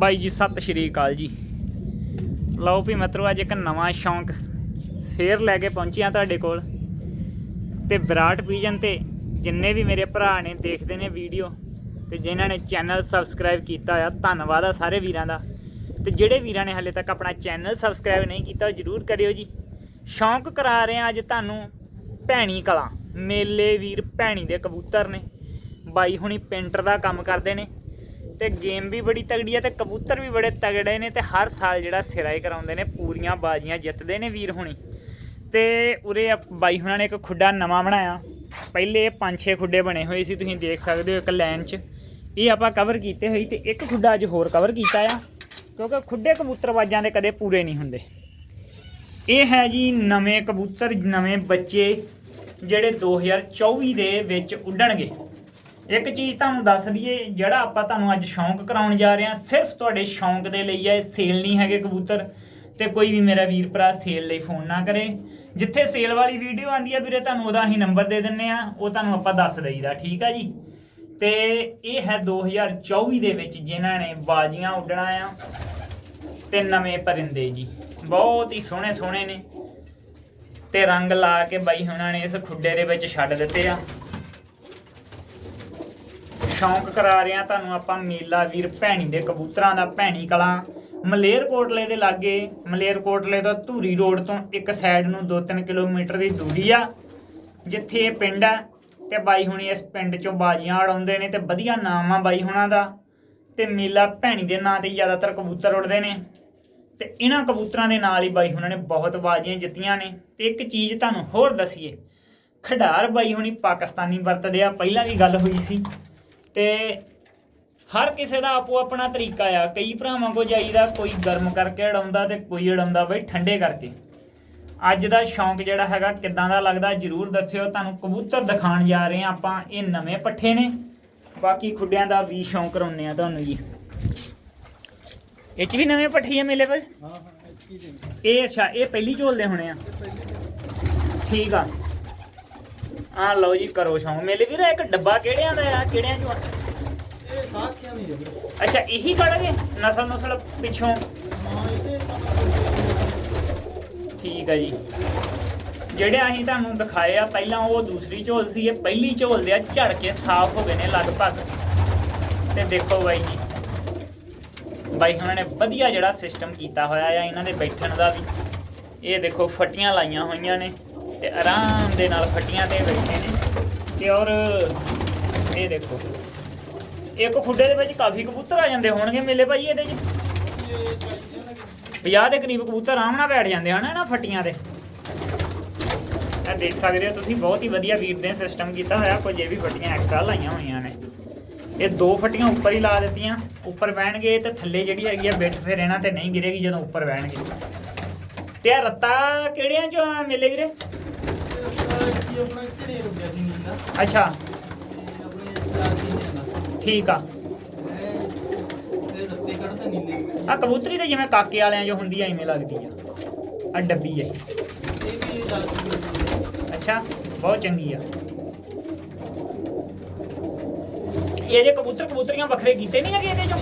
ਬਾਈ ਜੀ, ਸਤਿ ਸ਼੍ਰੀ ਅਕਾਲ ਜੀ। ਲਓ ਵੀ ਮਿੱਤਰੋ, ਅੱਜ ਇੱਕ ਨਵਾਂ ਸ਼ੌਂਕ ਫੇਰ ਲੈ ਕੇ ਪਹੁੰਚਿਆ ਤੁਹਾਡੇ ਕੋਲ। ਤੇ ਵਿਰਾਟ ਪੀਜਨ ਤੇ ਜਿੰਨੇ ਵੀ ਮੇਰੇ ਭਰਾ ਨੇ, ਦੇਖਦੇ ਨੇ ਵੀਡੀਓ, ਤੇ ਜਿਨ੍ਹਾਂ ਨੇ ਚੈਨਲ ਸਬਸਕ੍ਰਾਈਬ ਕੀਤਾ ਆ, ਧੰਨਵਾਦ ਆ ਸਾਰੇ ਵੀਰਾਂ ਦਾ। ਤੇ ਜਿਹੜੇ ਵੀਰਾਂ ਨੇ ਹਲੇ ਤੱਕ ਆਪਣਾ ਚੈਨਲ ਸਬਸਕ੍ਰਾਈਬ ਨਹੀਂ ਕੀਤਾ, ਉਹ ਜਰੂਰ ਕਰਿਓ ਜੀ। ਸ਼ੌਂਕ ਕਰਾ ਰਹੇ ਆ ਅੱਜ ਤੁਹਾਨੂੰ ਭੈਣੀ ਕਲਾ। ਮੇਲੇ ਵੀਰ ਭੈਣੀ ਦੇ ਕਬੂਤਰ ਨੇ। ਬਾਈ ਹੁਣੀ ਪੇਂਟਰ ਦਾ ਕੰਮ ਕਰਦੇ ਨੇ। ਤੇ ਗੇਮ ਵੀ ਬੜੀ ਤਗੜੀ ਹੈ ਤੇ ਕਬੂਤਰ ਵੀ ਬੜੇ ਤਗੜੇ ਨੇ ਤੇ ਹਰ ਸਾਲ ਜਿਹੜਾ ਸਿਰਾ ਹੀ ਕਰਾਉਂਦੇ ਨੇ, ਪੂਰੀਆਂ ਬਾਜ਼ੀਆਂ ਜਿੱਤਦੇ ਨੇ ਵੀਰ ਹੁਣੀ। ਤੇ ਉਰੇ ਆ ਬਾਈ ਹੁਣਾਂ ਨੇ ਇੱਕ ਖੁੱਡਾ ਨਵਾਂ ਬਣਾਇਆ। ਪਹਿਲੇ 5-6 ਖੁੱਡੇ ਬਣੇ ਹੋਏ ਸੀ, ਤੁਸੀਂ ਦੇਖ ਸਕਦੇ ਹੋ ਇੱਕ ਲਾਈਨ 'ਚ। ਇਹ ਆਪਾਂ ਕਵਰ ਕੀਤੇ ਹੋਈ ਤੇ ਇੱਕ ਖੁੱਡਾ ਅੱਜ ਹੋਰ ਕਵਰ ਕੀਤਾ ਆ, ਕਿਉਂਕਿ ਖੁੱਡੇ ਕਬੂਤਰਬਾਜ਼ਾਂ ਦੇ ਕਦੇ ਪੂਰੇ ਨਹੀਂ ਹੁੰਦੇ। ਇਹ ਹੈ ਜੀ ਨਵੇਂ ਕਬੂਤਰ, ਨਵੇਂ ਬੱਚੇ ਜਿਹੜੇ 2024 ਦੇ ਵਿੱਚ ਉੱਡਣਗੇ। ਇੱਕ ਚੀਜ਼ ਤੁਹਾਨੂੰ ਦੱਸ ਦਈਏ, ਜਿਹੜਾ ਆਪਾਂ ਤੁਹਾਨੂੰ ਅੱਜ ਸ਼ੌਂਕ ਕਰਾਉਣ ਜਾ ਰਹੇ ਹਾਂ, ਸਿਰਫ ਤੁਹਾਡੇ ਸ਼ੌਂਕ ਦੇ ਲਈ ਹੈ ਇਹ ਸੇਲ ਨਹੀਂ ਹੈਗੇ ਕਬੂਤਰ। ਤੇ ਕੋਈ ਵੀ ਮੇਰਾ ਵੀਰ ਭਰਾ ਸੇਲ ਲਈ ਫੋਨ ਨਾ ਕਰੇ। ਜਿੱਥੇ ਸੇਲ ਵਾਲੀ ਵੀਡੀਓ ਆਂਦੀ ਆ ਵੀਰੇ, ਤੁਹਾਨੂੰ ਉਹਦਾ ਅਸੀਂ ਨੰਬਰ ਦੇ ਦਿੰਨੇ ਆ, ਉਹ ਤੁਹਾਨੂੰ ਆਪਾਂ ਦੱਸ ਦਈਦਾ, ਠੀਕ ਆ ਜੀ? ਤੇ ਇਹ ਹੈ 2024 ਦੇ ਵਿੱਚ ਜਿਨ੍ਹਾਂ ਨੇ ਬਾਜ਼ੀਆਂ ਉੱਡਣਾ ਆ ਤੇ ਨਵੇਂ ਪਰਿੰਦੇ ਜੀ। ਬਹੁਤ ਹੀ ਸੋਹਣੇ ਸੋਹਣੇ ਨੇ। ਤੇ ਰੰਗ ਲਾ ਕੇ ਬਾਈ ਹੁਣਾਂ ਨੇ ਇਸ ਖੁੱਡੇ ਦੇ ਵਿੱਚ ਛੱਡ ਦਿੱਤੇ ਆ। ਸ਼ੌਂਕ ਕਰਾ ਰਹੇ ਆ ਤੁਹਾਨੂੰ ਆਪਾਂ ਮੇਲਾ ਵੀਰ ਭੈਣੀ ਦੇ ਕਬੂਤਰਾਂ ਦਾ, ਭੈਣੀ ਕਲਾਂ। ਮਲੇਰਕੋਟਲੇ ਦੇ ਲਾਗੇ, ਮਲੇਰਕੋਟਲੇ ਤੋਂ ਧੂਰੀ ਰੋਡ ਤੋਂ ਇੱਕ ਸਾਈਡ ਨੂੰ 2-3 ਕਿਲੋਮੀਟਰ ਦੀ ਦੂਰੀ ਆ। ਜਿੱਥੇ ਇਹ ਪਿੰਡ ਆ ਤੇ ਬਾਈ ਹੁਣੀ ਇਸ ਪਿੰਡ ਚੋਂ ਬਾਜੀਆਂ ਉਡਾਉਂਦੇ ਨੇ ਤੇ ਵਧੀਆ ਨਾਮ ਆ ਬਾਈ ਹੁਣਾਂ ਦਾ। ਤੇ ਮੇਲਾ ਭੈਣੀ ਦੇ ਨਾਂ ਤੇ ਜ਼ਿਆਦਾਤਰ ਕਬੂਤਰ ਉੱਡਦੇ ਨੇ। ਤੇ ਇਹਨਾਂ ਕਬੂਤਰਾਂ ਦੇ ਨਾਲ ਹੀ ਬਾਈ ਹੁਣਾਂ ਨੇ ਬਹੁਤ ਬਾਜ਼ੀਆਂ ਜਿੱਤੀਆਂ ਨੇ। ਤੇ ਇੱਕ ਚੀਜ਼ ਤੁਹਾਨੂੰ ਹੋਰ ਦਸੀਏ। ਖਿਡਾਰ ਬਾਈ ਹੁਣੀ ਪਾਕਿਸਤਾਨੀ ਵਰਤਦੇ ਆ। ਪਹਿਲਾਂ ਵੀ ਗੱਲ ਹੋਈ ਸੀ। ਤੇ ਹਰ ਕਿਸੇ ਦਾ ਆਪੋ ਆਪਣਾ ਤਰੀਕਾ ਆ। ਕਈ ਭਰਾਵਾਂ ਕੋ ਜਾਈਦਾ ਕੋਈ ਗਰਮ ਕਰਕੇ ਉਡਾਉਂਦਾ ਤੇ ਕੋਈ ਉਡਾਉਂਦਾ ਬਈ ਠੰਡੇ ਕਰਕੇ। ਅੱਜ ਦਾ ਸ਼ੌਂਕ ਜਿਹੜਾ ਹੈਗਾ ਕਿੱਦਾਂ ਦਾ ਲੱਗਦਾ ਜਰੂਰ ਦੱਸਿਓ। ਤੁਹਾਨੂੰ ਕਬੂਤਰ ਦਿਖਾਣ ਜਾ ਰਹੇ ਆ ਆਪਾਂ। ਇਹ ਨਵੇਂ ਪੱਠੇ ਨੇ। ਬਾਕੀ ਖੁੱਡਿਆਂ ਦਾ ਵੀ ਸ਼ੌਂਕ ਕਰਾਉਨੇ ਆ ਤੁਹਾਨੂੰ ਜੀ। ਇਹ ਚ ਵੀ ਨਵੇਂ ਪੱਠੇ ਆ ਮੇਲੇ ਪਰ ਹਾਂ ਹਾਂ ਇਹ ਅੱਛਾ ਇਹ ਪਹਿਲੀ ਝੋਲਦੇ ਹੋਣੇ ਆ। ਠੀਕ ਆ। ਆ ਲਓ ਜੀ ਕਰੋ ਸ਼ੌਂਕ। ਮੇਲੇ ਵੀਰ ਇੱਕ ਡੱਬਾ ਕਿਹੜਿਆਂ ਦਾ ਆ? ਕਿਹੜਿਆਂ ਚੋਂ ਆ? ਇਹ ਨਹੀਂ ਹੈ ਅੱਛਾ ਇਹੀ ਕੱਢਗੇ ਨਸਲ ਨਸਲ ਪਿੱਛੋਂ? ਹਾਂ ਇਹਦੇ ਠੀਕ ਆ ਜੀ। ਜਿਹੜੇ ਅਸੀਂ ਤੁਹਾਨੂੰ ਦਿਖਾਏ ਆ ਪਹਿਲਾਂ ਉਹ ਦੂਸਰੀ ਝੋਲ ਸੀ ਇਹ ਪਹਿਲੀ ਝੋਲ ਦੇ ਆ ਝੜ ਕੇ ਸਾਫ਼ ਹੋ ਗਏ ਨੇ ਲਗਭਗ। ਤੇ ਦੇਖੋ ਬਾਈ ਜੀ। ਬਾਈ ਉਹਨਾਂ ਨੇ ਵਧੀਆ ਜਿਹੜਾ ਸਿਸਟਮ ਕੀਤਾ ਹੋਇਆ ਆ ਇਹਨਾਂ ਦੇ ਬੈਠਣ ਦਾ ਵੀ। ਇਹ ਦੇਖੋ ਫੱਟੀਆਂ ਲਾਈਆਂ ਹੋਈਆਂ ਨੇ। ਤੇ ਆਰਾਮ ਦੇ ਨਾਲ ਫੱਟੀਆਂ ਤੇ ਬੈਠੇ ਨੇ ਤੇ ਔਰ ਇਹ ਦੇਖੋ, ਇੱਕ ਖੁੱਡੇ ਦੇ ਵਿੱਚ ਕਾਫੀ ਕਬੂਤਰ ਆ ਜਾਂਦੇ ਹੋਣਗੇ ਮੇਲੇ ਭਾਈ ਇਹਦੇ 'ਚ। 50 ਦੇ ਕਰੀਬ ਕਬੂਤਰ ਆਰਾਮ ਨਾਲ ਬੈਠ ਜਾਂਦੇ ਹਨ ਨਾ ਫੱਟੀਆਂ ਤੇ। ਇਹ ਦੇਖ ਸਕਦੇ ਹੋ ਤੁਸੀਂ, ਬਹੁਤ ਹੀ ਵਧੀਆ ਵੀਰ ਨੇ ਸਿਸਟਮ ਕੀਤਾ ਹੋਇਆ, ਕੁਝ ਇਹ ਵੀ ਫੱਟੀਆਂ ਐਕਸਟਰਾ ਲਾਈਆਂ ਹੋਈਆਂ ਨੇ। ਇਹ ਦੋ ਫੱਟੀਆਂ ਉੱਪਰ ਹੀ ਲਾ ਦਿੱਤੀਆਂ, ਉੱਪਰ ਬਹਿਣਗੇ ਤੇ ਥੱਲੇ ਜਿਹੜੀ ਹੈਗੀ ਆ ਬਿੱਟ ਫਿਰ ਇਹਨਾਂ ਤੇ ਨਹੀਂ ਗਿਰੇਗੀ ਜਦੋਂ ਉੱਪਰ ਬਹਿਣਗੇ। ਤੇ ਇਹ ਰੱਤਾ ਕਿਹੜਿਆਂ ਚੋਂ ਆ ਮੇਲੇ ਵੀਰੇ? ਕੀ ਆਪਣਾ ਕਿਹੜੇ ਰੁਪਿਆ ਸੀ ਨੀਂਦਾ ਅੱਛਾ। ਤੇ ਆਪਣੇ ਚਾਰ ਸੀ ਨੇ ਠੀਕ ਆ। ਇਹ ਰਸਤੇ ਕੱਢਦਾ ਨੀਲੇ ਆ ਕਬੂਤਰੀ ਤੇ ਜਿਵੇਂ ਕਾਕੇ ਵਾਲਿਆਂ ਜੋ ਹੁੰਦੀ ਆ ਐਵੇਂ ਲੱਗਦੀ ਆ ਆ ਡੱਬੀ ਆ ਇਹ। ਇਹ ਵੀ ਚੱਲ ਅੱਛਾ, ਬਹੁਤ ਚੰਗੀ ਆ। ਇਹ ਜੇ ਕਬੂਤਰ ਕਬੂਤਰੀਆਂ ਵੱਖਰੇ ਕੀਤੇ ਨਹੀਂ ਹੈਗੇ ਇਹਦੇ ਚੋਂ?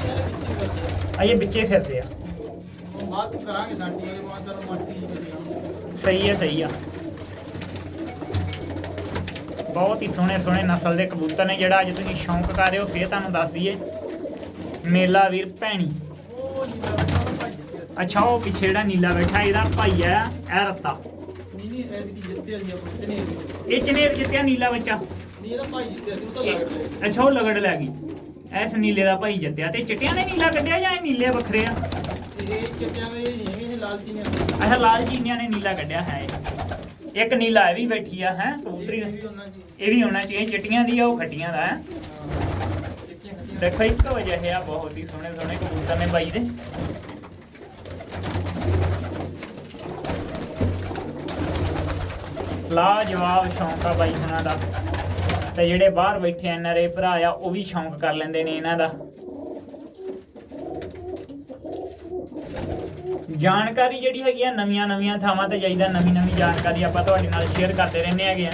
ਅਜੇ ਵਿੱਚੇ ਫਿਰਦੇ ਆ। ਕਰਾਂਗੇ ਸਾਡੀ ਚਲੋ ਸਹੀ ਹੈ ਸਹੀ ਆ। ਬਹੁਤ ਹੀ ਸੋਹਣੇ ਸੋਹਣੇ ਨਸਲ ਦੇ ਕਬੂਤਰ ਨੇ ਜਿਹੜਾ ਅੱਜ ਤੁਸੀਂ ਸ਼ੌਂਕ ਕਰ ਰਹੇ ਹੋ ਫੇਰ ਤੁਹਾਨੂੰ ਦੱਸ ਦਈਏ। ਮੇਲਾ ਵੀਰ ਭੈਣੀ। ਅੱਛਾ ਉਹ ਪਿੱਛੇ ਜਿਹੜਾ ਨੀਲਾ ਬੈਠਾ ਇਹਦਾ ਭਾਈ ਆ ਇਹ ਰੱਤਾ। ਨਹੀਂ ਨਹੀਂ ਇਹ ਕੀ ਜਿੱਤਿਆ ਜੀ ਆਪਣੇ ਚਨੇ ਇਹ ਚਨੇਰ ਜਿੱਤਿਆ ਨੀਲਾ ਬੱਚਾ? ਨਹੀਂ ਇਹਦਾ ਭਾਈ ਜਿੱਤਿਆ ਸੀ ਉਹ ਤਾਂ ਇਹ- ਲੱਗ ਰਿਹਾ ਅੱਛਾ ਉਹ ਲਗੜ ਲੈ ਗਈ। ਐਸ ਨੀਲੇ ਦਾ ਭਾਈ ਜਿੱਤਿਆ ਤੇ ਚਿੱਟਿਆਂ ਨੇ ਨੀਲਾ ਕੱਢਿਆ ਜਾਂ ਇਹ ਨੀਲੇ ਵੱਖਰੇ ਆ? ਇਹ ਚਿੱਟਿਆਂ ਦੇ ਨਹੀਂ ਲਾਲਚੀ ਨੇ ਅੱਛਾ, ਲਾਲ ਜੀਨਿਆਂ ਨੇ ਨੀਲਾ ਕੱਢਿਆ ਹੈ ਇਹ। ਇੱਕ ਨੀਲਾ ਇਹ ਵੀ ਬੈਠੀ ਆ, ਹੈ, ਕਬੂਤਰੀ ਇਹ ਵੀ ਉਹਨਾਂ ਦੀ ਇਹ ਵੀ ਹੋਣਾ ਚਾਹੀਏ ਚਿੱਟੀਆਂ ਦੀ ਆ, ਉਹ ਖੱਟੀਆਂ ਦਾ, ਹੈ। ਚਿੱਟੀਆਂ ਖੱਟੀਆਂ ਦੇਖੋ, ਇੱਕ ਵਜੇ ਆ, ਬਹੁਤ ਹੀ ਸੋਹਣੇ ਸੋਹਣੇ ਕਬੂਤਰ ਨੇ ਬਾਈ ਦੇ। ਲਾਜਵਾਬ ਸ਼ੌਂਕ ਆ ਬਾਈ ਹੁਣਾਂ ਦਾ। ਤੇ ਜਿਹੜੇ ਬਾਹਰ ਬੈਠੇ ਐਨਆਰਏ ਭਰਾ ਆ, ਉਹ ਵੀ ਸ਼ੌਂਕ ਕਰ ਲੈਂਦੇ ਨੇ ਇਹਨਾਂ ਦਾ। ਜਾਣਕਾਰੀ ਜਿਹੜੀ ਹੈਗੀ ਆ ਨਵੀਆਂ ਨਵੀਆਂ ਥਾਵਾਂ ਤੇ ਜਾਈਦਾ ਨਵੀਂ ਨਵੀਂ ਜਾਣਕਾਰੀ ਆਪਾਂ ਤੁਹਾਡੇ ਨਾਲ ਸ਼ੇਅਰ ਕਰਦੇ ਰਹਿੰਦੇ ਹੈਗੇ ਆ।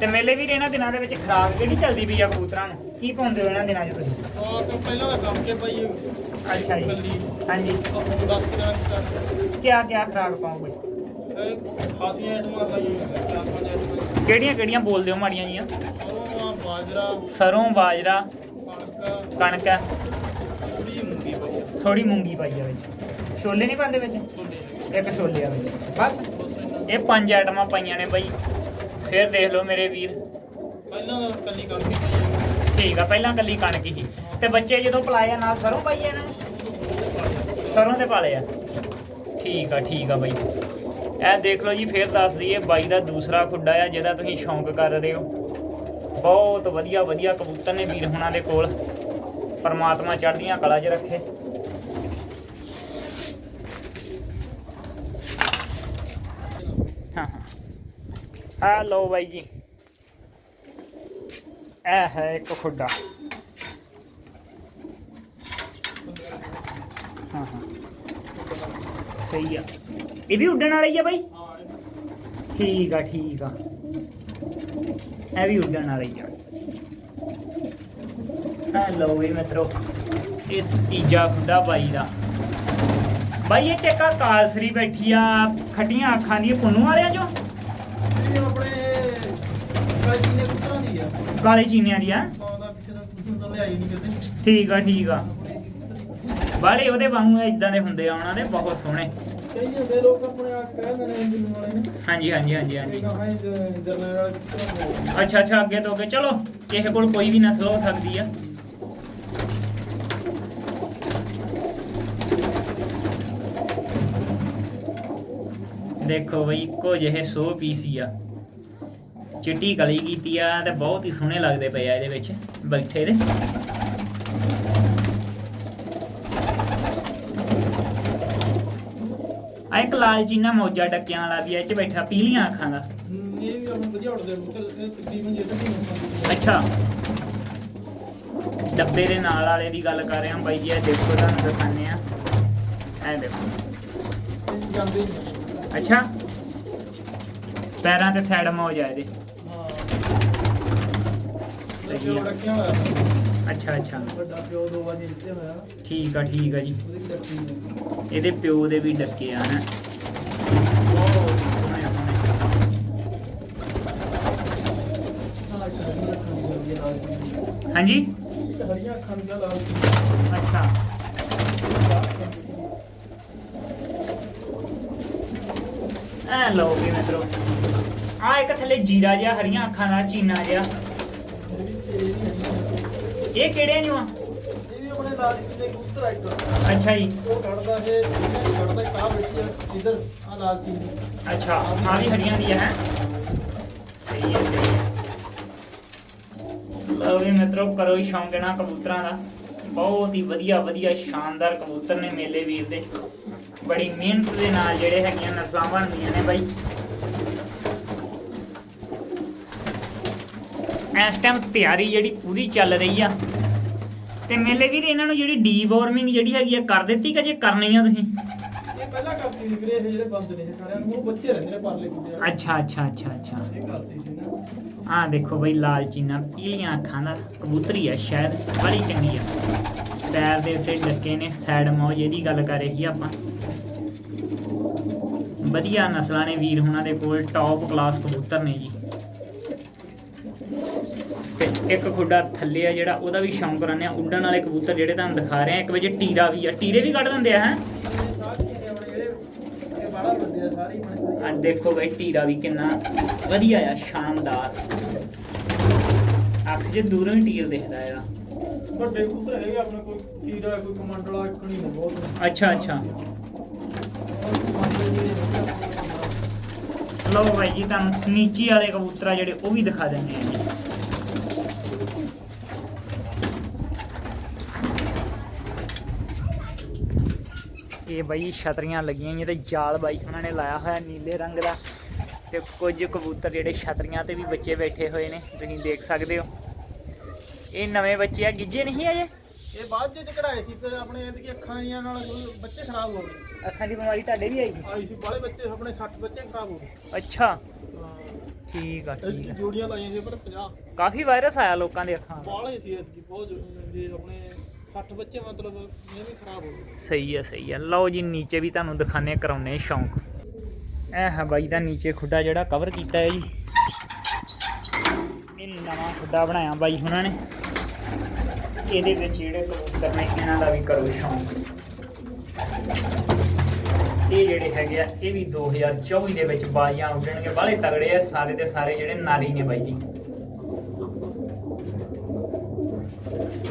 ਤੇ ਮੇਲੇ ਵੀ ਇਹਨਾਂ ਦਿਨਾਂ ਦੇ ਵਿੱਚ ਖਰਾਕ ਕਿਹੜੀ ਚੱਲਦੀ ਪਈ ਆ ਕਬੂਤਰਾਂ ਨੂੰ ਕੀ ਪਾਉਂਦੇ ਹੋ ਇਹਨਾਂ ਦਿਨਾਂ 'ਚ ਤੁਸੀਂ? ਆ ਤੇ ਪਹਿਲਾਂ ਦਾ ਕੰਮ ਕੇ ਭਾਈ ਅੱਛਾ ਜੀ। ਹਾਂਜੀ। ਆਪਾਂ ਨੂੰ ਦੱਸ ਕੇ ਜਾਣਾ ਕੀਤਾ ਕਿਆ ਕਿਆ ਖਰਾਕ ਪਾਉਂਗੇ ਖਾਸੀਆਂ ਆਈਟਮਾਂ ਲਾਈ ਚਾਰ ਪੰਜ ਆਈਟਮਾਂ। ਕਿਹੜੀਆਂ ਕਿਹੜੀਆਂ ਬੋਲਦੇ ਹੋ ਮਾੜੀਆਂ ਜੀਆਂ? ਸਰੋਂ ਆ ਬਾਜਰਾ। ਸਰੋਂ ਬਾਜਰਾ। ਕਣਕ। ਕਣਕ। ਥੋੜੀ ਮੂੰਗੀ ਭਾਈ ਥੋੜੀ ਮੂੰਗੀ ਪਾਈ ਆ ਵਿੱਚ। ਛੋਲੇ ਨਹੀਂ ਪਾਉਂਦੇ ਵਿੱਚ? ਇੱਕ ਛੋਲੇ ਆ ਵਿੱਚ। ਬਸ। ਇਹ ਪੰਜ ਆਈਟਮਾਂ ਪਾਈਆਂ ਨੇ ਬਾਈ। ਫਿਰ ਦੇਖ ਲਓ ਮੇਰੇ ਵੀਰ। ਪਹਿਲਾਂ ਦਾ ਕੱਲੀ ਭਾਈ ਇਹ ਠੀਕ ਆ ਪਹਿਲਾਂ ਕੱਲੀ ਕਣਕ ਹੀ। ਤੇ ਬੱਚੇ ਜਦੋਂ ਪਲਾਏ ਆ ਨਾਲ ਸਰੋਂ ਪਾਈ ਇਹਨਾਂ ਨੇ? ਸਰੋਂ ਤੇ ਪਾਲੇ ਆ। ਠੀਕ ਆ ਠੀਕ ਆ ਬਾਈ। ਇਹ ਦੇਖ ਲਓ ਜੀ ਫਿਰ ਦੱਸ ਦਈਏ ਬਾਈ ਦਾ ਦੂਸਰਾ ਖੁੱਡਾ ਆ ਜਿਹਦਾ ਤੁਸੀਂ ਸ਼ੌਂਕ ਕਰ ਰਹੇ ਹੋ। ਬਹੁਤ ਵਧੀਆ ਵਧੀਆ ਕਬੂਤਰ ਨੇ ਵੀਰ ਹੁਣਾਂ ਦੇ ਕੋਲ। ਪਰਮਾਤਮਾ ਚੜ੍ਹਦੀਆਂ ਕਲਾ 'ਚ ਰੱਖੇ। ਹਾਂ ਹਾਂ। ਆ ਲਓ ਬਾਈ ਜੀ। ਇਹ ਹੈ ਇੱਕ ਖੁੱਡਾ। ਹਾਂ ਹਾਂ। ਸਹੀ ਆ। ਇਹ ਵੀ ਉੱਡਣ ਵਾਲੀ ਆ ਬਾਈ? ਠੀਕ ਆ ਠੀਕ ਆ। ਇਹ ਵੀ ਉੱਡਣ ਵਾਲੀ ਆ। ਆ ਲਓ ਵੀ ਮਿੱਤਰੋ, ਇਹ ਤੀਜਾ ਖੁੱਡਾ ਬਾਈ ਦਾ। ਬਾਈ ਇਹ ਚੱਕਾ ਕਾਲਸਰੀ ਬੈਠੀ ਆ ਖੱਟੀਆਂ ਅੱਖਾਂ ਦੀ ਪੁੰਨੂ ਵਾਲਿਆਂ ਚੋਂ? ਇਹ ਆਪਣੇ ਕਾਜੀ ਨੇ ਕੁਤਰਾਂ ਦੀ ਆ। ਕਾਲੇ ਚੀਨਿਆਂ ਦੀ ਆ? ਉਹਦਾ ਕਿਸੇ ਦਾ ਕੁਝ ਤਾਂ ਲਿਆਈ ਨਹੀਂ ਕਿਤੇ। ਠੀਕ ਆ ਠੀਕ ਆ। ਬਾੜੇ ਉਹਦੇ ਵਾਂਗੂ ਇਦਾਂ ਦੇ ਹੁੰਦੇ ਆ ਉਹਨਾਂ ਦੇ ਬਹੁਤ ਸੋਹਣੇ। ਕਈ ਹੁੰਦੇ ਲੋਕ ਆਪਣੇ ਆ ਕਹਿੰਦੇ ਨੇ ਜਿੰਨ ਵਾਲੇ ਨੇ। ਹਾਂਜੀ ਹਾਂਜੀ ਹਾਂਜੀ ਹਾਂਜੀ। ਅੱਛਾ ਅੱਛਾ ਅੱਗੇ ਤੋਂ ਅੱਗੇ। ਚਲੋ ਕਿਸੇ ਕੋਲ ਕੋਈ ਵੀ ਨਸਲ ਹੋ ਸਕਦੀ ਆ। ਦੇਖੋ ਬਈ ਇੱਕੋ ਜਿਹੇ 100 ਪੀਸ ਹੀ ਆ। ਚਿੱਟੀ ਕਲੀ ਕੀਤੀ ਆ ਤੇ ਬਹੁਤ ਹੀ ਸੋਹਣੇ ਲੱਗਦੇ ਪਏ ਆ ਇਹਦੇ ਵਿੱਚ ਬੈਠੇ ਦੇ। ਆ ਇੱਕ ਲਾਲ ਚੀਨਾ ਮੌਜਾ ਡੱਕਿਆਂ ਵਾਲਾ ਵੀ ਆ, ਇਹ ਚ ਬੈਠਾ ਪੀਲੀਆਂ ਅੱਖਾਂ ਦਾ। ਇਹ ਵੀ ਆਪਣੇ ਵਧੀਆ ਉੱਡਦੇ ਕਬੂਤਰ ਇਹ ਤਕਰੀਬਨ ਜੇ ਤੱਕ ਨਹੀਂ ਅੱਛਾ। ਡੱਬੇ ਦੇ ਨਾਲ ਵਾਲੇ ਦੀ ਗੱਲ ਕਰ ਰਿਹਾ ਬਾਈ ਜੀ ਇਹ ਦੇਖੋ ਤੁਹਾਨੂੰ ਦਿਖਾਣੇ ਆ। ਇਹ ਦੇਖੋ। ਇਹ ਜਾਂਦੇ ਨਹੀਂ। ਅੱਛਾ। ਪੈਰਾਂ ਤੇ ਸਾਈਡ ਮੌਜ ਆ ਇਹਦੇ। ਸਹੀ ਆ। ਰੱਖਿਆ ਹੋਇਆ। ਅੱਛਾ ਅੱਛਾ। ਵੱਡਾ ਪਿਓ ਦੋ ਵਾਰੀ ਦਿੱਤੇ ਹੋਇਆ। ਠੀਕ ਆ ਠੀਕ ਆ ਜੀ। ਉਹਦੀ ਇਹਦੇ ਪਿਓ ਦੇ ਵੀ ਡੱਕੇ ਆ ਨਾ। ਹਾਂਜੀ। ਹਰੀਆਂ ਅੱਖਾਂ ਦੀ ਲਾਲ ਅੱਛਾ। ਐ ਲਓ ਵੀ ਮਿੱਤਰੋ। ਆ ਇੱਕ ਥੱਲੇ ਜੀਰਾ ਜਿਹਾ ਹਰੀਆਂ ਅੱਖਾਂ ਦਾ ਚੀਨਾ ਜਿਹਾ। ਇਹ ਕਿਹੜੇ ਨੂੰ ਆ ਇਹ ਵੀ ਆਪਣੇ ਲਾਲ ਕਿਤੇ ਕਬੂਤਰ ਆ ਇੱਕ। ਅੱਛਾ ਜੀ। ਉਹ ਕੱਢਦਾ ਇਹ ਕੱਢਦਾ ਆ ਬੈਠੀ ਆ? ਇਧਰ ਆ ਲਾਲ ਚੀਜ਼ ਅੱਛਾ ਆ ਵੀ ਹਰੀਆਂ ਦੀ ਹੈ? ਸਹੀ ਹੈ ਸਹੀ ਹੈ। ਲਓ ਵੀ ਮਿੱਤਰੋ ਕਰੋ ਹੀ ਸ਼ੌਂਕ ਇਹਨਾਂ ਕਬੂਤਰਾਂ ਦਾ। ਬਹੁਤ ਹੀ ਵਧੀਆ ਵਧੀਆ ਸ਼ਾਨਦਾਰ ਕਬੂਤਰ ਨੇ ਮੇਲੇ ਵੀਰ ਦੇ। ਬੜੀ ਮਿਹਨਤ ਦੇ ਨਾਲ ਜਿਹੜੇ ਹੈਗੀਆਂ ਨਸਲਾਂ ਬਣਦੀਆਂ ਨੇ ਬਾਈ। ਇਸ ਟਾਈਮ ਤਿਆਰੀ ਜਿਹੜੀ ਪੂਰੀ ਚੱਲ ਰਹੀ ਆ। ਤੇ ਮੇਲੇ ਵੀਰ, ਇਹਨਾਂ ਨੂੰ ਜਿਹੜੀ ਡੀਵਾਰਮਿੰਗ ਜਿਹੜੀ ਹੈਗੀ ਆ, ਕਰ ਦਿੱਤੀ ਕਿ ਜੇ ਕਰਨੀ ਆ ਤੁਸੀਂ? ਪਹਿਲਾਂ ਕਰਦੀ ਸੀ ਵੀਰੇ ਇਹ ਜਿਹੜੇ ਬੰਦ ਨੇ ਸਾਰਿਆਂ ਨੂੰ ਉਹ ਬੱਚੇ ਰਹਿੰਦੇ ਨੇ ਪਰਲੇ ਕੁੱਤੇ ਵਾਲੇ। ਅੱਛਾ ਅੱਛਾ ਅੱਛਾ ਅੱਛਾ। ਇਹ ਕਰਦੀ ਸੀ ਨਾ। ਆਹ ਦੇਖੋ ਬਈ ਲਾਲ ਚੀਨਾ ਪੀਲੀਆਂ ਅੱਖਾਂ ਦਾ ਕਬੂਤਰੀ ਆ ਸ਼ਾਇਦ ਬੜੀ ਚੰਗੀ ਆ। ਪੈਰ ਦੇ ਉੱਤੇ ਡੱਕੇ ਨੇ ਸਾਈਡ ਮੌਜ ਇਹਦੀ ਗੱਲ ਕਰ ਰਹੀ ਆਪਾਂ। ਵਧੀਆ ਨਸਲਾਂ ਨੇ ਵੀਰ ਹੁਣਾਂ ਦੇ ਕੋਲ ਟੌਪ ਕਲਾਸ ਕਬੂਤਰ ਨੇ ਜੀ। ਤੇ ਇੱਕ ਖੁੱਡਾ ਥੱਲੇ ਆ ਜਿਹੜਾ ਉਹਦਾ ਵੀ ਸ਼ੌਂਕ ਕਰਾਨੇ ਆ ਉੱਡਣ ਵਾਲੇ ਕਬੂਤਰ ਜਿਹੜੇ ਤੁਹਾਨੂੰ ਦਿਖਾ ਰਹੇ ਆ। ਇੱਕ ਵਜੇ ਟੀਰਾ ਵੀ ਆ। ਟੀਰੇ ਵੀ ਕੱਢ ਦਿੰਦੇ ਆ ਹੈ ਇਹ ਸਾਰੇ ਚੀਜ਼ਾਂ ਆਪਣੇ ਜਿਹੜੇ ਇਹ ਬਾਹਲਾ ਬੰਦੇ ਆ ਆ ਦੇਖੋ ਬਈ ਟੀਰਾ ਵੀ ਕਿੰਨਾ ਵਧੀਆ ਆ ਸ਼ਾਨਦਾਰ। ਅੱਖ ਜੇ ਦੂਰੋਂ ਹੀ ਟੀਰ ਦਿਖਦਾ ਇਹਦਾ ਵੱਡੇ ਕਬੂਤਰ ਹੈਗੇ ਆਪਣੇ ਕੋਈ ਤੀਰਾ ਕੋਈ ਕਮਾਂਡਲਾ ਇੱਕ ਨਹੀਂ ਬਹੁਤ। ਅੱਛਾ ਅੱਛਾ। ਆ। ਲਓ ਭਾਈ ਜੀ ਤੁਹਾਨੂੰ ਨੀਚੀ ਵਾਲੇ ਕਬੂਤਰ ਆ ਜਿਹੜੇ ਉਹ ਵੀ ਦਿਖਾ ਦਿੰਦੇ ਆ ਜੀ। ਇਹ ਬਾਈ ਛਤਰੀਆਂ ਲੱਗੀਆਂ ਹੋਈਆਂ ਤੇ ਜਾਲ ਬਾਈ ਉਹਨਾਂ ਨੇ ਲਾਇਆ ਹੋਇਆ ਨੀਲੇ ਰੰਗ ਦਾ ਤੇ ਕੁਝ ਕਬੂਤਰ ਜਿਹੜੇ ਛਤਰੀਆਂ ਤੇ ਵੀ ਬੱਚੇ ਬੈਠੇ ਹੋਏ ਨੇ ਤੁਸੀਂ ਦੇਖ ਸਕਦੇ ਹੋ। ਇਹ ਨਵੇਂ ਬੱਚੇ ਆ ਗਿੱਜੇ ਨਹੀਂ ਅਜੇ ਇਹ ਬਾਅਦ ਚ ਕਢਾਏ ਸੀ ਫਿਰ ਆਪਣੇ ਇਹਦੀ ਅੱਖਾਂ ਜੀਆਂ ਨਾਲ ਬੱਚੇ ਖਰਾਬ ਹੋ ਗਏ। ਅੱਖਾਂ ਦੀ ਬਿਮਾਰੀ ਤੁਹਾਡੇ ਵੀ ਆਈ ਸੀ? ਆਈ ਸੀ ਬਾਲੇ ਬੱਚੇ ਆਪਣੇ 60 ਬੱਚੇ ਖਰਾਬ ਹੋ ਗਏ। ਅੱਛਾ। ਠੀਕ ਆ ਠੀਕ ਇਹ ਆ। ਜੋੜੀਆਂ ਲਾਈਆਂ ਸੀ ਪਰ 50 ਕਾਫੀ ਵਾਇਰਸ ਆਇਆ ਲੋਕਾਂ ਦੇ ਅੱਖਾਂ 'ਤੇ। ਬਾਲੇ ਸੀ ਐਤਕੀ ਬਹੁਤ ਜੇ ਆਪਣੇ 60 ਬੱਚੇ ਮਤਲਬ ਇਹ ਵੀ ਖਰਾਬ ਹੋ ਗਏ। ਸਹੀ ਹੈ ਸਹੀ ਹੈ ਲਓ ਜੀ, ਨੀਚੇ ਵੀ ਤੁਹਾਨੂੰ ਦਿਖਾਣੇ ਕਰਾਉਣੇ ਸ਼ੌਂਕ। ਇਹ ਹੈ ਬਾਈ ਦਾ ਨੀਚੇ ਖੁੱਡਾ ਜਿਹੜਾ ਕਵਰ ਕੀਤਾ ਹੈ ਜੀ। ਇਹ ਨਵਾਂ ਖੁੱਡਾ ਬਣਾਇਆ ਬਾਈ ਉਹਨਾਂ ਨੇ। ਇਹਦੇ ਵਿੱਚ ਜਿਹੜੇ ਕਬੂਤਰ ਨੇ, ਇਹਨਾਂ ਦਾ ਵੀ ਕਰੋ ਸ਼ੌਂਕ। ਇਹ ਜਿਹੜੇ ਹੈਗੇ ਆ, ਇਹ ਵੀ 2024 ਦੇ ਵਿੱਚ ਬਾਜ਼ੀਆਂ ਉੱਡਣਗੇ ਬਾਹਲੇ ਤਗੜੇ ਆ, ਸਾਰੇ ਦੇ ਸਾਰੇ ਜਿਹੜੇ ਨਾਰੀ ਨੇ ਬਾਈ ਜੀ।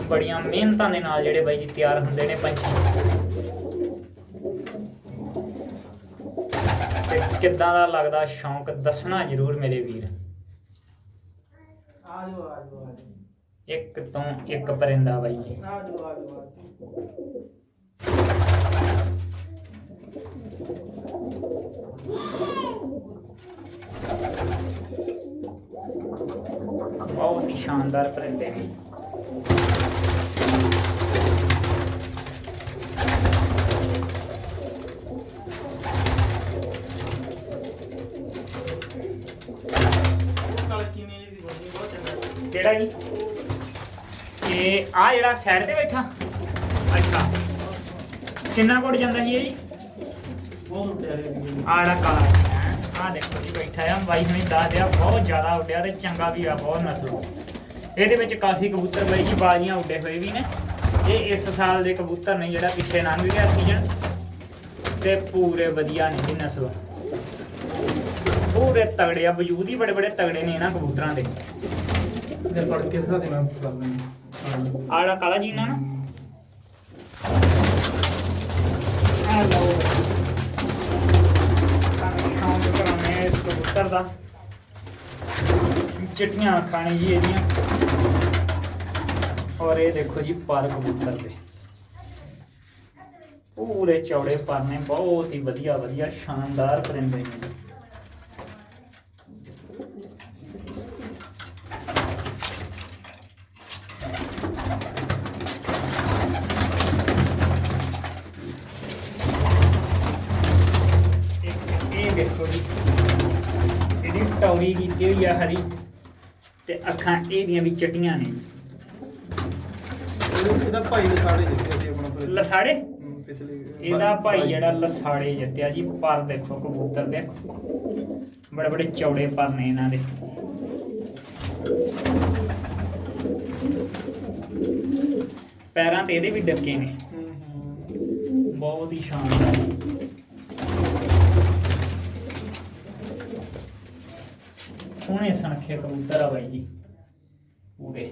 ਬੜੀਆਂ ਮਿਹਨਤਾਂ ਦੇ ਨਾਲ ਜਿਹੜੇ ਬਾਈ ਜੀ ਤਿਆਰ ਹੁੰਦੇ ਨੇ ਪੰਛੀ ਤੇ ਕਿੱਦਾਂ ਦਾ ਲੱਗਦਾ ਸ਼ੌਂਕ ਦੱਸਣਾ ਜ਼ਰੂਰ ਮੇਰੇ ਵੀਰ। ਆ ਜਾਓ ਆ ਜਾਓ ਆ ਜਾਓ ਇੱਕ ਤੋਂ ਇੱਕ ਪਰਿੰਦਾ ਬਾਈ ਜੀ। ਆ ਜਾਓ ਆ ਜਾਓ ਆ ਜਾਓ ਬਹੁਤ ਹੀ ਸ਼ਾਨਦਾਰ ਪਰਿੰਦੇ ਨੇ ਕਾਲੇ ਚੀਨੀ ਜੀ ਦੀ ਬਣੀ ਬਹੁਤ ਚੰਗਾ ਕਿਹੜਾ ਜੀ? ਇਹ ਆ ਜਿਹੜਾ ਸਾਈਡ ਤੇ ਬੈਠਾ? ਅੱਛਾ। ਕਿੰਨਾ ਕੋਟ ਜਾਂਦਾ ਜੀ ਇਹ ਜੀ? ਬਹੁਤ ਉੱਡਿਆ ਆੜਾ ਕਾਲਾ ਆ ਦੇਖੋ ਜੀ ਬੈਠਾ ਆ ਬਾਈ ਹੁਣੀ ਦੱਸ ਦਿਆ ਬਹੁਤ ਜ਼ਿਆਦਾ ਉੱਡਿਆ ਤੇ ਚੰਗਾ ਵੀ ਆ ਬਹੁਤ ਨਸਲ ਇਹਦੇ ਵਿੱਚ ਕਾਫੀ ਕਬੂਤਰ ਬਾਈ ਜੀ ਬਾਜ਼ੀਆਂ ਉੱਡੇ ਹੋਏ ਵੀ ਨੇ। ਇਹ ਇਸ ਸਾਲ ਦੇ ਕਬੂਤਰ ਨੇ ਜਿਹੜਾ ਪਿੱਛੇ ਲੰਘ ਗਿਆ ਸੀਜ਼ਨ ਤੇ ਪੂਰੇ ਵਧੀਆ ਨੇ ਜੀ ਨਸਲ। ਪੂਰੇ ਤਗੜੇ ਆ ਵਜੂਦ ਹੀ ਬੜੇ ਬੜੇ ਤਗੜੇ ਨੇ ਇਹਨਾਂ ਕਬੂਤਰਾਂ ਦੇ। ਜੇ ਕੇ ਦਿਖਾ ਆੜਾ ਕਾਲਾ ਜੀ ਨਾ ਨਾ। ਆ ਲਓ। ਇਸ ਕਬੂਤਰ ਦਾ। ਚਿੱਟੀਆਂ ਖਾਣੇ ਜੀ ਇਹਦੀਆਂ। ਔਰ ਇਹ ਦੇਖੋ ਜੀ ਪਰ ਕਬੂਤਰ ਦੇ। ਪੂਰੇ ਚੌੜੇ ਪਰ ਨੇ, ਬਹੁਤ ਹੀ ਵਧੀਆ ਵਧੀਆ, ਸ਼ਾਨਦਾਰ ਪਰਿੰਦੇ ਨੇ। ਦੇਖੋ ਜੀ, ਇਹਦੀ ਟੌਰੀ ਕੀਤੀ ਹੋਈ ਆ ਹਰੀ ਤੇ ਅੱਖਾਂ ਇਹਦੀਆਂ ਵੀ ਚਟੀਆਂ ਨੇ। ਇਹਦਾ ਭਾਈ ਦੇ ਸਾਰੇ ਜਿੱਤੇ ਸੀ ਆਪਣਾ ਲਸਾੜੇ? ਹਮ, ਪਿਛਲੇ ਇਹਦਾ ਭਾਈ ਜਿਹੜਾ ਲਸਾੜੇ ਜਿੱਤਿਆ ਜੀ ਪਰ ਦੇਖੋ ਕਬੂਤਰ ਦੇ। ਬੜੇ ਬੜੇ ਚੌੜੇ ਪਰ ਨੇ ਇਹਨਾਂ ਦੇ। ਪੈਰਾਂ ਤੇ ਇਹਦੇ ਵੀ ਡੱਕੇ ਨੇ। ਹਮ, ਹਮ। ਬਹੁਤ ਹੀ ਸ਼ਾਨਦਾਰ ਸੋਹਣੇ ਸੁਨੱਖੇ ਕਬੂਤਰ ਆ ਬਾਈ ਜੀ। ਪੂਰੇ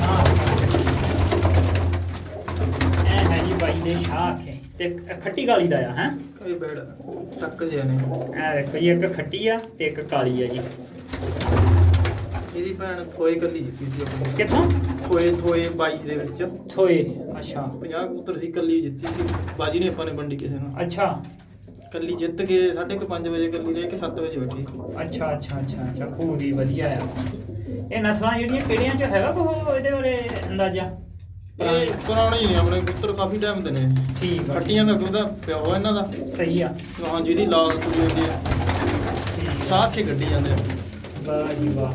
ਹਾਂ ਇਹ ਹੈ ਜੀ ਬਾਈ ਦੇ ਸ਼ਾਖ ਹੈ ਤੇ ਇੱਕ ਖੱਟੀ ਕਾਲੀ ਦਾ ਆ ਹੈ? ਕਈ ਬੈਡ ਟੱਕ ਜਿਆ ਨੇ। ਇਹ ਦੇਖੋ ਜੀ ਇੱਕ ਖੱਟੀ ਆ ਤੇ ਇੱਕ ਕਾਲੀ ਆ ਜੀ। ਇਹਦੀ ਭੈਣ ਥੋਏ ਕੱਲੀ ਜਿੱਤੀ ਸੀ ਆਪਣੀ। ਕਿੱਥੋਂ? ਥੋਏ ਥੋਏ 22 ਦੇ ਵਿੱਚ। ਥੋਏ ਅੱਛਾ। 50 ਕਬੂਤਰ ਸੀ ਕੱਲੀ ਜਿੱਤੀ ਸੀ। ਬਾਜੀ ਨੇ ਆਪਾਂ ਨੇ ਵੰਡੀ ਕਿਸੇ ਨੂੰ। ਅੱਛਾ। ਕੱਲੀ ਜਿੱਤ ਕੇ 5:30 ਵਜੇ ਕੱਲੀ ਰਹਿ ਕੇ 7 ਵਜੇ ਬੈਠੀ। ਅੱਛਾ ਅੱਛਾ ਅੱਛਾ ਅੱਛਾ। ਪੂਰੀ ਵਧੀਆ ਆ। ਇਹ ਨਸਲਾਂ ਜਿਹੜੀਆਂ ਕਿਹੜੀਆਂ ਚ ਹੈਗਾ ਕੋਈ ਇਹਦੇ ਬਾਰੇ ਅੰਦਾਜ਼ਾ? ਇਹ ਪੁਰਾਣੇ ਹੀ ਨੇ ਆਪਣੇ ਕਬੂਤਰ ਕਾਫੀ ਟਾਈਮ ਦੇ ਨੇ। ਠੀਕ ਆ ਖੱਟੀਆਂ ਦਾ ਉਹਦਾ ਪਿਓ ਆ ਇਹਨਾਂ ਦਾ। ਸਹੀ ਆ। ਹਾਂ ਜਿਹਦੀ ਲਾਲ ਤੁਰੀ ਹੁੰਦੀ ਹੈ ਠੀਕ ਸਾਹ ਕੇ ਗੱਡੀ ਜਾਂਦੇ ਆ। ਵਾਹ ਜੀ ਵਾਹ।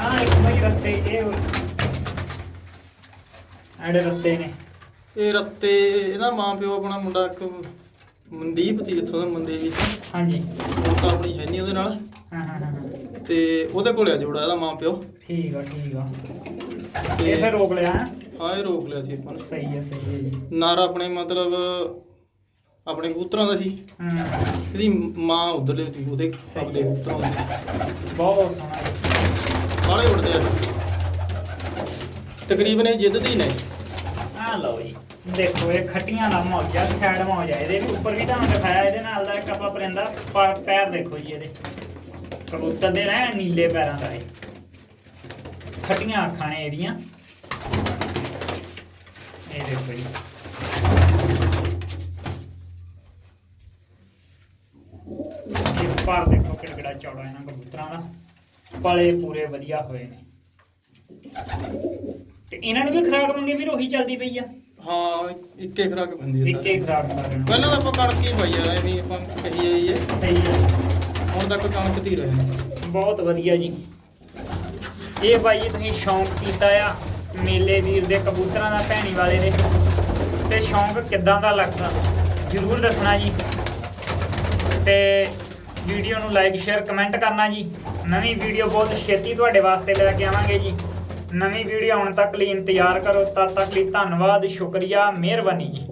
ਆ ਇੱਕ ਬਈ ਰਸਤੇ ਇਹ ਆੜੇ ਰਸਤੇ ਨੇ। ਇਹ ਰੱਤੇ ਇਹਦਾ ਮਾਂ ਪਿਓ ਆਪਣਾ ਮੁੰਡਾ ਇੱਕ ਮਨਦੀਪ ਸੀ ਇੱਥੋਂ ਦਾ ਮੰਦੇਵੀ ਸੀ। ਹਾਂਜੀ। ਉਹ ਤਾਂ ਆਪਣੀ ਹੈ ਨਹੀਂ ਉਹਦੇ ਨਾਲ। ਹਾਂ ਹਾਂ ਹਾਂ ਹਾਂ। ਤੇ ਉਹਦੇ ਕੋਲੇ ਆ ਜੋੜਾ ਇਹਦਾ ਮਾਂ ਪਿਓ ਠੀਕ ਆ ਠੀਕ ਆ। ਤੇ- ਇਹ ਫਿਰ ਰੋਕ ਲਿਆ ਹੈਂ? ਹਾਂ ਇਹ ਰੋਕ ਲਿਆ ਸੀ ਆਪਾਂ ਨੇ। ਸਹੀ ਹੈ ਸਹੀ ਜੀ। ਨਾਰਾ ਆਪਣੇ ਮਤਲਬ ਆਪਣੇ ਕਬੂਤਰਾਂ ਦਾ ਸੀ। ਹੂੰ। ਇਹਦੀ ਮਾਂ ਉਧਰਲੇ ਸੀ ਉਹਦੇ ਆਪਣੇ ਕਬੂਤਰਾਂ ਦੇ ਬਹੁਤ ਸੋਹਣਾ ਜੀ। ਬਾਲੇ ਉੜਦੇ ਆ। ਤਕਰੀਬਨ ਇਹ ਜਿੱਦਦੀ ਨੇ। ਆ ਲਓ ਜੀ ਦੇਖੋ ਇਹ ਖੱਟੀਆਂ ਦਾ ਮੌਜਾ ਸਾਈਡ ਮੌਜਾ ਇਹਦੇ ਵੀ ਉੱਪਰ ਵੀ ਤੁਹਾਨੂੰ ਦਿਖਾਇਆ ਇਹਦੇ ਨਾਲ ਦਾ ਇੱਕ ਆਪਾਂ ਪਰਿੰਦਾ ਪਾ- ਪੈਰ ਦੇਖੋ ਜੀ ਇਹਦੇ। ਕਬੂਤਰ ਦੇ ਨਾ ਨੀਲੇ ਪੈਰਾਂ ਦਾ ਇਹ ਖੱਟੀਆਂ ਅੱਖਾਂ ਨੇ ਇਹਦੀਆਂ। ਇਹ ਦੇਖੋ ਜੀ। ਇਹ ਪਰ ਦੇਖੋ ਕਿਹੜਾ ਚੌੜਾ ਇਹਨਾਂ ਕਬੂਤਰਾਂ ਦਾ। ਪਲੇ ਪੂਰੇ ਵਧੀਆ ਹੋਏ ਨੇ। ਤੇ ਇਹਨਾਂ ਨੂੰ ਵੀ ਖਰਾਕ ਮੰਗੇ ਵੀ ਉਹੀ ਚੱਲਦੀ ਪਈ ਆ? ਹਾਂ ਇੱਕੇ ਖਰਾਕ ਪੈਂਦੀ ਹੈ ਇੱਕ ਕਰ ਰਹੇ ਪਹਿਲਾਂ ਤਾਂ ਆਪਾਂ ਕਣਕ ਹੀ ਪਾਈ ਆ ਐਵੇਂ ਆਪਾਂ ਕਹੀ ਹੈ ਸਹੀ ਹੈ ਹੁਣ ਤੱਕ ਕਣਕ ਦੀ ਰਹੇ ਨੇ ਬਹੁਤ ਵਧੀਆ ਜੀ। ਇਹ ਬਾਈ ਜੀ ਤੁਸੀਂ ਸ਼ੌਂਕ ਕੀਤਾ ਆ, ਮੇਲੇ ਵੀਰ ਦੇ, ਕਬੂਤਰਾਂ ਦਾ, ਭੈਣੀ ਵਾਲੇ ਦੇ। ਤੇ ਸ਼ੌਂਕ ਕਿੱਦਾਂ ਦਾ ਲੱਗਦਾ? ਜਰੂਰ ਦੱਸਣਾ ਜੀ। ਤੇ ਵੀਡੀਓ ਨੂੰ ਲਾਈਕ ਸ਼ੇਅਰ ਕਮੈਂਟ ਕਰਨਾ ਜੀ। ਨਵੀਂ ਵੀਡੀਓ ਬਹੁਤ ਛੇਤੀ ਤੁਹਾਡੇ ਵਾਸਤੇ ਲੈ ਕੇ ਆਵਾਂਗੇ ਜੀ। ਨਵੀਂ ਵੀਡੀਓ ਆਉਣ ਤੱਕ ਲਈ ਇੰਤਜ਼ਾਰ ਕਰੋ। ਤਦ ਤੱਕ ਲਈ ਧੰਨਵਾਦ, ਸ਼ੁਕਰੀਆ, ਮਿਹਰਬਾਨੀ ਜੀ।